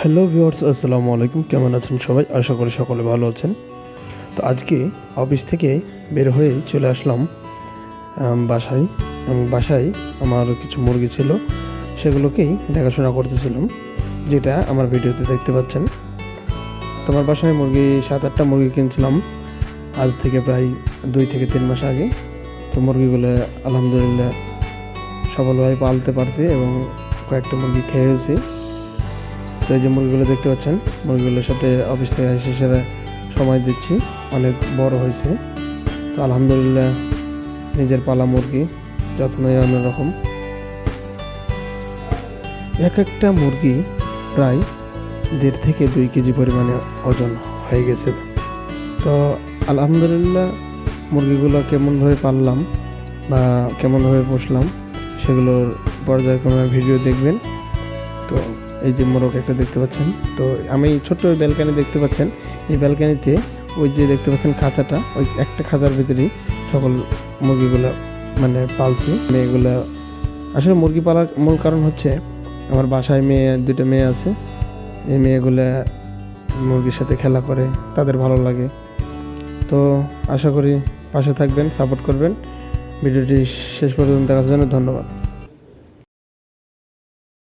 Hello viewers, আসসালামু আলাইকুম। কেমন আছেন সবাই? আশা করি সকলে ভালো আছেন। তো আজকে অফিস থেকে বের হয়ে চলে আসলাম বাসায়। বাসায় আমার কিছু মুরগি ছিল, সেগুলোকেই দেখাশোনা করতেছিলাম, যেটা আমার ভিডিওতে দেখতে পাচ্ছেন। তো আমার বাসায় মুরগি, সাত আটটা মুরগি কিনছিলাম, আজ থেকে প্রায় দুই থেকে তিন মাস আগে। তো মুরগিগুলো আলহামদুলিল্লাহ সফলভাবে পালতে পারছি এবং কয়েকটা মুরগি খেয়েওছি। তো এই যে মুরগিগুলো দেখতে পাচ্ছেন, মুরগিগুলোর সাথে অফিস থেকে এসে সেরা সময় দিচ্ছি। অনেক বড় হয়েছে। তো আলহামদুলিল্লাহ নিজের পালা মুরগি যত্নই অন্যরকম। এক একটা মুরগি প্রায় দেড় থেকে দুই কেজি পরিমাণে ওজন হয়ে গেছে। তো আলহামদুলিল্লাহ মুরগিগুলো কেমনভাবে পাললাম বা কেমনভাবে পুষলাম সেগুলোর পর্যায়ক্রমে ভিডিও দেখবেন। তো এই যে মোরগ একটা দেখতে পাচ্ছেন। তো আমি ছোট্ট ওই ব্যালকানি দেখতে পাচ্ছেন। এই ব্যালকানিতে ওই যে দেখতে পাচ্ছেন খাঁচাটা, ওই একটা খাঁচার ভিতরেই সকল মুরগিগুলো মানে পালছি। মেয়েগুলো, আসলে মুরগি পালার মূল কারণ হচ্ছে আমার বাসায় মেয়ে দুটো মেয়ে আছে। এই মেয়েগুলো মুরগির সাথে খেলা করে, তাদের ভালো লাগে। তো আশা করি পাশে থাকবেন, সাপোর্ট করবেন। ভিডিওটি শেষ পর্যন্ত দেখার জন্য ধন্যবাদ।